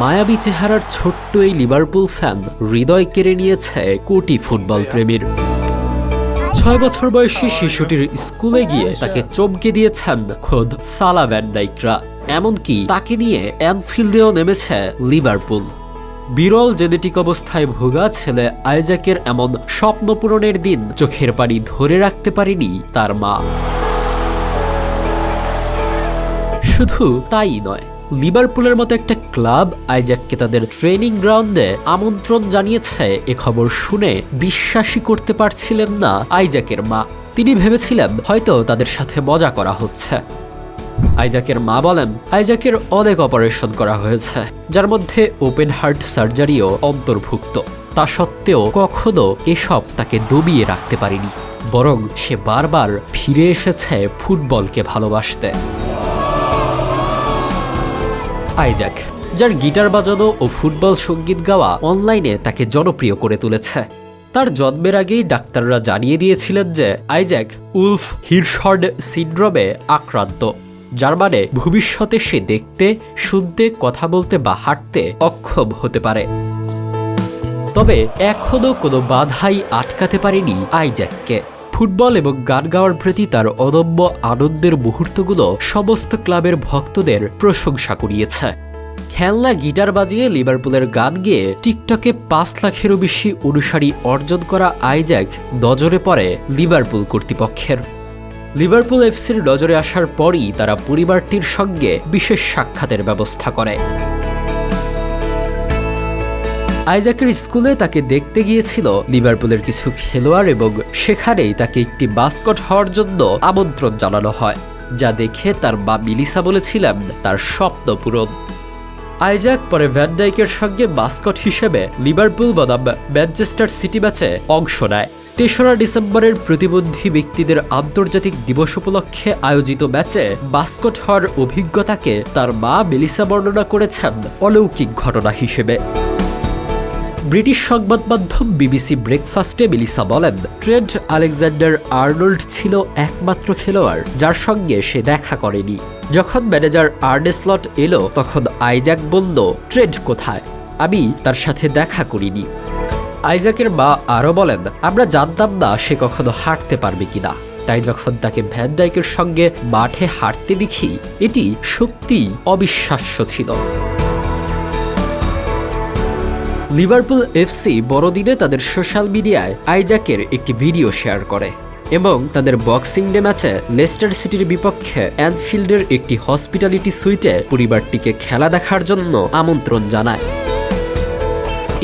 মায়াবী চেহারার ছোট্ট এই লিভারপুল ফ্যান হৃদয় কেড়ে নিয়েছে কোটি ফুটবল প্রেমীর। ছয় বছর বয়সী শিশুটির স্কুলে গিয়ে তাকে চমকে দিয়েছেন খোদ সালা ভ্যান্ডাইকরা এমনকি তাকে নিয়ে অ্যানফিল্ডেও নেমেছে লিভারপুল বিরল জেনেটিক অবস্থায় ভোগা ছেলে আইজাকের এমন স্বপ্ন পূরণের দিন চোখের পানি ধরে রাখতে পারেনি তার মা। শুধু তাই নয় লিভারপুলের মতো একটা ক্লাব আইজাককে তাদের ট্রেনিং গ্রাউন্ডে আমন্ত্রণ জানিয়েছে, এ খবর শুনে বিশ্বাসই করতে পারছিলেন না আইজাকের মা। তিনি ভেবেছিলেন হয়তো তাদের সাথে মজা করা হচ্ছে। আইজাকের মা বলেন আইজাকের অনেক অপারেশন করা হয়েছে, যার মধ্যে ওপেন হার্ট সার্জারিও অন্তর্ভুক্ত। তা সত্ত্বেও কখনো এসব তাকে দবিয়ে রাখতে পারেনি, বরং সে বারবার ফিরে এসেছে ফুটবলকে ভালোবাসতে। আইজাক যার গিটার বাজানো ও ফুটবল সংগীত গাওয়া অনলাইনে তাকে জনপ্রিয় করে তুলেছে। তার জন্মের আগেই ডাক্তাররা জানিয়ে দিয়েছিলেন যে আইজ্যাক উলফ হিরশর্ড সিন্ড্রোমে আক্রান্ত, যার মানে ভবিষ্যতে সে দেখতে, শুনতে, কথা বলতে বা হাঁটতে অক্ষম হতে পারে। তবে এখনও কোনো বাধাই আটকাতে পারেনি আইজ্যাককে। ফুটবল এবং গান গাওয়ার প্রতি তার অদম্য আনন্দের মুহূর্তগুলো সমস্ত ক্লাবের ভক্তদের প্রশংসা করিয়েছে খেলনা, গিটার বাজিয়ে লিভারপুলের গান গেয়ে টিকটকে পাঁচ লাখেরও বেশি অনুসারী অর্জন করা আইজ্যাক নজরে পড়ে লিভারপুল কর্তৃপক্ষের। লিভারপুল এফসির নজরে আসার পরই তারা পরিবারটির সঙ্গে বিশেষ সাক্ষাতের ব্যবস্থা করে। আইজাকের স্কুলে তাকে দেখতে গিয়েছিল লিভারপুলের কিছু খেলোয়াড় এবং সেখানেই তাকে একটি বাস্কট হওয়ার জন্য আমন্ত্রণ জানানো হয়, যা দেখে তার মা মিলিসা বলেছিলেন তার স্বপ্ন পূরণ। আইজাক পরে ভ্যানডাইকের সঙ্গে বাস্কট হিসেবে লিভারপুল বনাম ম্যানচেস্টার সিটি ম্যাচে অংশ নেয়। তেসরা ডিসেম্বরের প্রতিবন্ধী ব্যক্তিদের আন্তর্জাতিক দিবস উপলক্ষে আয়োজিত ম্যাচে বাস্কট হওয়ার অভিজ্ঞতাকে তার মা মেলিসা বর্ণনা করেছেন অলৌকিক ঘটনা হিসেবে। ব্রিটিশ সংবাদ মাধ্যম বিবিসি ব্রেকফাস্টে মিলিসা বলেন, ট্রেড আলেকজান্ডার আর্নল্ড ছিল একমাত্র খেলোয়াড়, যার সঙ্গে সে দেখা করেনি। যখন ম্যানেজার আর্নেস্লট এলো, তখন আইজাক বলল, ট্রেড কোথায়? আমি তার সাথে দেখা করিনি। আইজাকের মা আরও বলেন, আমরা জানতাম না সে কখনো হাঁটতে পারবে কিনা। তাই যখন তাকে ভ্যানডাইকের সঙ্গে মাঠে হাঁটতে দেখি, এটি সত্যিই অবিশ্বাস্য ছিল। লিভারপুল এফসি বড়দিনে তাদের সোশ্যাল মিডিয়ায় আইজাকের একটি ভিডিও শেয়ার করে এবং তাদের বক্সিং ডে ম্যাচে লেস্টার সিটির বিপক্ষে অ্যানফিল্ডের একটি হসপিটালিটি সুইটে পরিবারটিকে খেলা দেখার জন্য আমন্ত্রণ জানায়।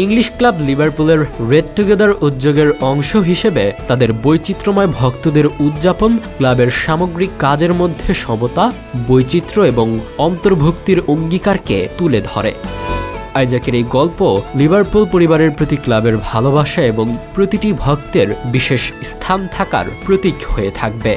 ইংলিশ ক্লাব লিভারপুলের রেড টুগেদার উদ্যোগের অংশ হিসেবে তাদের বৈচিত্র্যময় ভক্তদের উদযাপন, ক্লাবের সামগ্রিক কাজের মধ্যে সমতা, বৈচিত্র্য এবং অন্তর্ভুক্তির অঙ্গীকারকে তুলে ধরে। আইজাকের এই গল্প লিভারপুল পরিবারের প্রতি ক্লাবের ভালোবাসা এবং প্রতিটি ভক্তের বিশেষ স্থান থাকার প্রতীক হয়ে থাকবে।